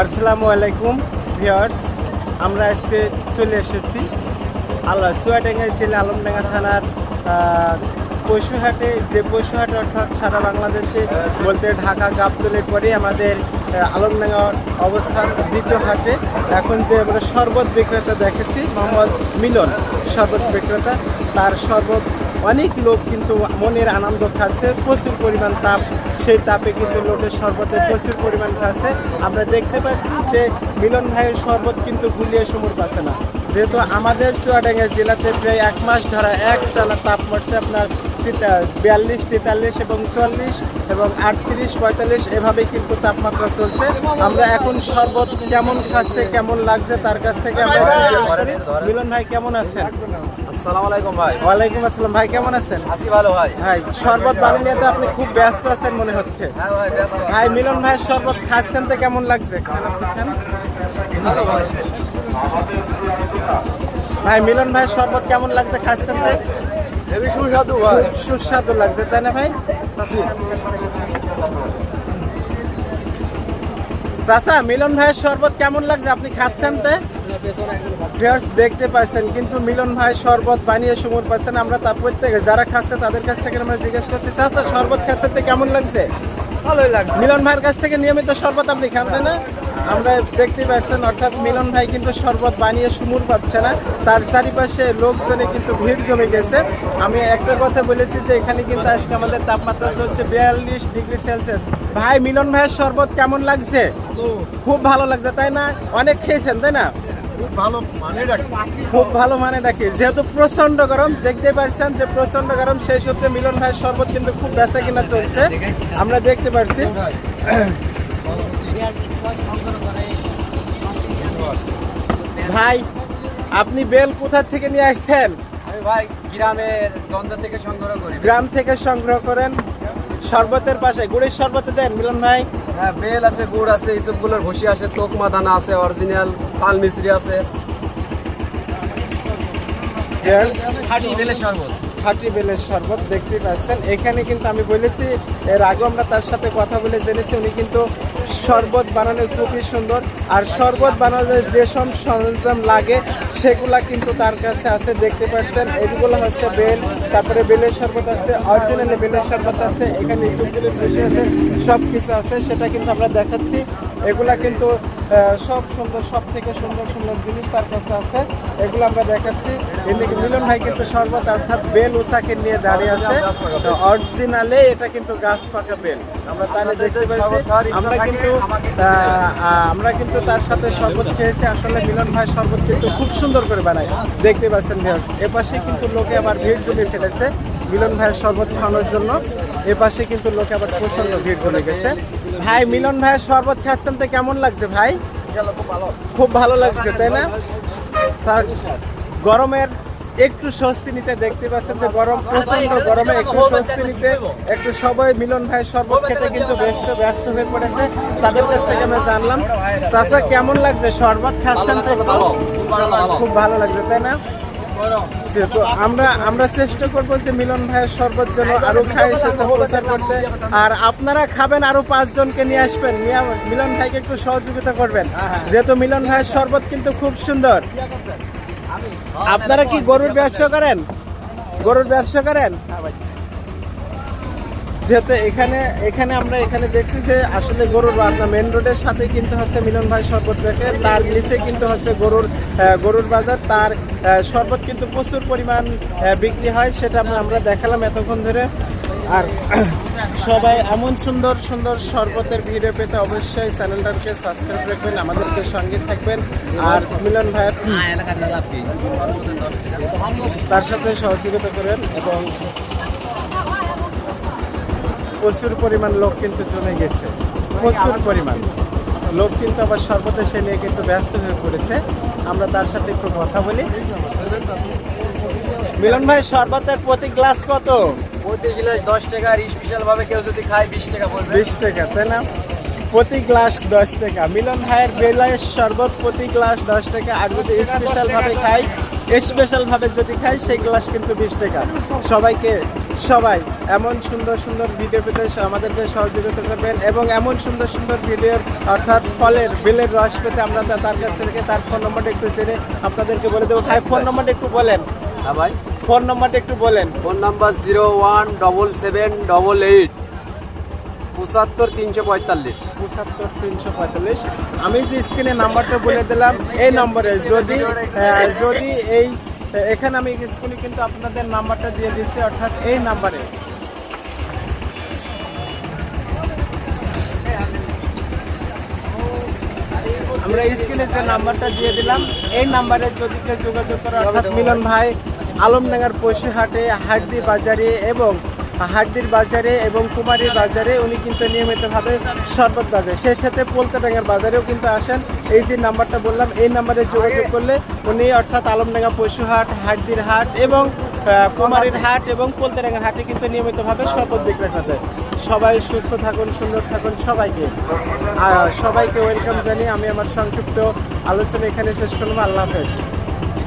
আসসালামু আলাইকুম, ভিউয়ার্স। আমরা আজকে চলে এসেছি আল্লাহ চুয়াডাঙ্গায় জেলা আলমডাঙ্গা থানার পশুহাটে। যে পশুহাট অর্থাৎ সারা বাংলাদেশে বলতে ঢাকা গাবতলের পরে আমাদের আলমডাঙ্গার অবস্থান দ্বিতীয় হাটে। এখন যে আমরা শরবত বিক্রেতা দেখেছি, মোহাম্মদ মিলন শরবত বিক্রেতা। তার শরবত অনেক লোক কিন্তু মনের আনন্দ খাচ্ছে প্রচুর পরিমাণ তাপ, সেই তাপে কিন্তু লোকের শরবতে প্রচুর পরিমাণ খাচ্ছে আমরা দেখতে পাচ্ছি যে মিলন ভাইয়ের শরবত কিন্তু গুলিয়ে সমুর পাচ্ছে না। যেহেতু আমাদের চুয়াডাঙ্গা জেলাতে প্রায় এক মাস ধরা এক টানা তাপ পড়ছে আপনার বিয়াল্লিশ, তেতাল্লিশ এবং চুয়াল্লিশ এবং আটত্রিশ, পঁয়তাল্লিশ এভাবে কিন্তু তাপমাত্রা চলছে। আমরা এখন শরবত কেমন খাচ্ছে, কেমন লাগছে তার কাছ থেকে আমরা। মিলন ভাই কেমন আছেন? আসসালামু আলাইকুম ভাই। ওয়ালাইকুম আসসালাম ভাই কেমন আছেন? ভালো ভাই। ভাই শরবত বানিয়ে আপনি খুব ব্যস্ত আছেন মনে হচ্ছে। হ্যাঁ ভাই ব্যস্ত ভাই মিলন ভাইয়ের শরবত খাচ্ছেন তো কেমন লাগছে? ভালো ভাই। ভাই মিলন ভাইয়ের শরবত কেমন লাগছে খাচ্ছেন তো? হেবি সুস্বাদু ভাই। সুস্বাদু লাগছে তাই না ভাই? চাচা মিলন ভাইয়ের শরবত কেমন লাগছে? আপনি খাচ্ছেন তো? ভিউয়ার্স দেখতে পাচ্ছেন কিন্তু মিলন ভাই শরবত বানিয়ে সুমুর পাচ্ছেন আমরা তার প্রত্যেকে যারা খাচ্ছে তাদের কাছ থেকে আমরা জিজ্ঞেস করছি চাচা শরবত খাচ্ছেন তো কেমন লাগছে? ভালোই লাগবে মিলন ভাইয়ের কাছ থেকে নিয়মিত শরবত আপনি খান তাই না আমরা দেখতে পাচ্ছেন অর্থাৎ মিলন ভাই কিন্তু শরবত বানিয়ে সুমুর পাচ্ছে না। তার চারিপাশে লোকজনে কিন্তু ভিড় জমে গেছে। আমি একটা কথা বলেছি যে এখানে কিন্তু আজকে আমাদের তাপমাত্রা চলছে বিয়াল্লিশ ডিগ্রি সেলসিয়াস। ভাই মিলন ভাইয়ের শরবত কেমন লাগছে? খুব ভালো লাগছে তাই না? অনেক খেয়েছেন তাই না? খুব ভালো মানে রাখি খুব ভালো মানে ডাকি যেহেতু প্রচণ্ড গরম দেখতে পাচ্ছেন যে প্রচণ্ড গরম সেই সূত্রে মিলন ভাই শরবত কিন্তু খুব বেচা কিনা চলছে। আমরা দেখতে পাচ্ছি ভাই আপনি বেল কোথা থেকে নিয়ে আসছেন? আমি ভাই গ্রামের গন্ধ থেকে সংগ্রহ করি। গ্রাম থেকে সংগ্রহ করেন। শরবতের পাশে গুড়ের শরবতে দেন মিলন ভাই। হ্যাঁ বেল আছে গুড় আছে এইসব এইসবগুলোর ভুসি আছে তোকমা দানা আছে অরিজিনাল পাল মিশ্রি আছে। খাটি বেলের শরবত। খাঁটি বেলের শরবত দেখতে পাচ্ছেন। এখানে কিন্তু আমি বলেছি, এর আগে আমরা তার সাথে কথা বলে জেনেছি, উনি কিন্তু শরবত বানানো খুবই সুন্দর। আর শরবত বানানোর যেসব সরঞ্জাম লাগে, সেগুলা কিন্তু তার কাছে আছে, দেখতে পাচ্ছেন। এগুলো হচ্ছে বেল, তারপরে বেলের শরবত আছে, অরিজিনালি বেলের শরবত আছে, এখানে আছে সব কিছু আছে, সেটা কিন্তু আমরা দেখাচ্ছি। এগুলা কিন্তু সব সুন্দর সব থেকে সুন্দর সুন্দর জিনিস তার কাছে আছে। এগুলো আমরা দেখাচ্ছি। এদিকে মিলন ভাই কিন্তু শরবত অর্থাৎ বেল উষাকে নিয়ে দাঁড়িয়ে আছে। অরিজিনালে এটা কিন্তু গাছ পাকা বেল। আমরা তাহলে দেখতে পাচ্ছি আমরা কিন্তু আমরা কিন্তু তার সাথে শরবত খেয়েছি। আসলে মিলন ভাই শরবত কিন্তু খুব সুন্দর করে বানায়। দেখতে পাচ্ছেন ভিউয়ার্স এপাশে কিন্তু লোকে আবার ভিড় জমে ফেলেছে মিলন ভাইয়ের শরবত খাওয়ানোর জন্য। এপাশে কিন্তু লোকে আবার প্রচণ্ড ভিড় জমে গেছে। ভাই মিলন ভাইয়ের শরবত খাচ্ছেন তো কেমন লাগছে ভাই? খুব ভালো লাগছে তাই না? স্যার, গরমের একটু স্বস্তি নিতে দেখতে পাচ্ছেন যে গরম প্রচণ্ড গরমে একটু স্বস্তি নিতে একটু সবাই মিলন ভাই শরবত খেতে কিন্তু ব্যস্ত ব্যস্ত হয়ে পড়েছে। তাদের কাছ থেকে আমরা জানলাম। চাচা কেমন লাগছে? শরবত খাচ্ছেন তো খুব ভালো লাগছে তাই না? তো আমরা আমরা চেষ্টা করব যে মিলন ভাইয়ের শরবত যেন আরও খায় সেটা প্রচার করতে। আর আপনারা খাবেন আরও পাঁচজনকে নিয়ে আসবেন মিলন ভাইকে একটু সহযোগিতা করবেন। যেহেতু মিলন ভাইয়ের শরবত কিন্তু খুব সুন্দর। আপনারা কি গরুর ব্যবসা করেন? গরুর ব্যবসা করেন? যেহেতু এখানে এখানে আমরা এখানে দেখছি যে আসলে গরুর আপনার মেন রোডের সাথে কিন্তু হচ্ছে মিলন ভাই শরবত রেখে তার নিচে কিন্তু হচ্ছে গরুর গরুর বাজার। তার শরবত কিন্তু প্রচুর পরিমাণ বিক্রি হয় সেটা আমরা- আমরা দেখালাম এতক্ষণ ধরে। আর সবাই এমন সুন্দর সুন্দর শরবতের ভিডিও পেতে অবশ্যই চ্যানেলটাকে সাবস্ক্রাইব রাখবেন আমাদেরকে সঙ্গে থাকবেন। আর মিলন ভাইয়ের তার সাথে সহযোগিতা করেন এবং প্রচুর পরিমাণ লোক কিন্তু জমে গেছে। প্রচুর পরিমাণ। লোক কিন্তু আবার সর্বদা সে নিয়ে কিন্তু ব্যস্ত হয়ে পড়েছে। আমরা তার সাথে একটু কথা বলি। মিলন ভাই শরবতের প্রতি গ্লাস কত? প্রতি গ্লাস দশ টাকা আর স্পেশাল ভাবে কেউ যদি খায় বিশ টাকা পড়বে বিশ টাকা তাই না? প্রতি গ্লাস দশ টাকা। মিলন ভাইয়ের বেলায়ের শরবত প্রতি গ্লাস দশ টাকা। আর যদি স্পেশাল ভাবে খাই স্পেশাল ভাবে যদি খাই সেই গ্লাস কিন্তু বিশ টাকা। সবাইকে সবাই এমন সুন্দর সুন্দর ভিডিও পেতে আমাদেরকে সহযোগিতা করবেন এবং এমন সুন্দর সুন্দর ভিডিওর অর্থাৎ ফলের বেলের রস পেতে আমরা তার কাছ থেকে তার ফোন নম্বরটা একটু জেনে আপনাদেরকে বলে দেবো। ভাই ফোন নম্বরটা একটু বলেন। হ্যাঁ ভাই। ফোন নম্বরটা একটু বলেন। Phone number zero one double seven double eight পঁচাত্তর তিনশো পঁয়তাল্লিশ। পঁচাত্তর তিনশো পঁয়তাল্লিশ। আমি যে স্ক্রিনে নাম্বারটা বলে দিলাম এই নম্বরে যদি যদি এই এখানে আমি স্কুলে কিন্তু আপনাদের নাম্বারটা দিয়ে দিচ্ছি, অর্থাৎ এই নাম্বারে। আমরা স্কুলে যে নাম্বারটা দিয়ে দিলাম, এই নাম্বারে যদি কেউ যোগাযোগ করে, অর্থাৎ মিলন ভাই, আলমডাঙ্গার পশুহাটে, হাটদি বাজারে এবং হাটদির বাজারে এবং কুমারীর বাজারে উনি কিন্তু নিয়মিতভাবে শরবত বাজার সেই সাথে পোলতাডাঙ্গার বাজারেও কিন্তু আসেন। এই যে নাম্বারটা বললাম, এই নাম্বারে যোগাযোগ করলে উনি অর্থাৎ আলমডাঙ্গা পশুহাট হাটদির হাট এবং কুমারীর হাট এবং পোলতাডাঙ্গার হাটে কিন্তু নিয়মিতভাবে শরবত বিক্রি করে সবাই সুস্থ থাকুন, সুন্দর থাকুন, সবাইকে। সবাইকে ওয়েলকাম জানিয়ে আমি আমার সংক্ষিপ্ত আলোচনা এখানে শেষ করলাম। আল্লাহ হাফেজ।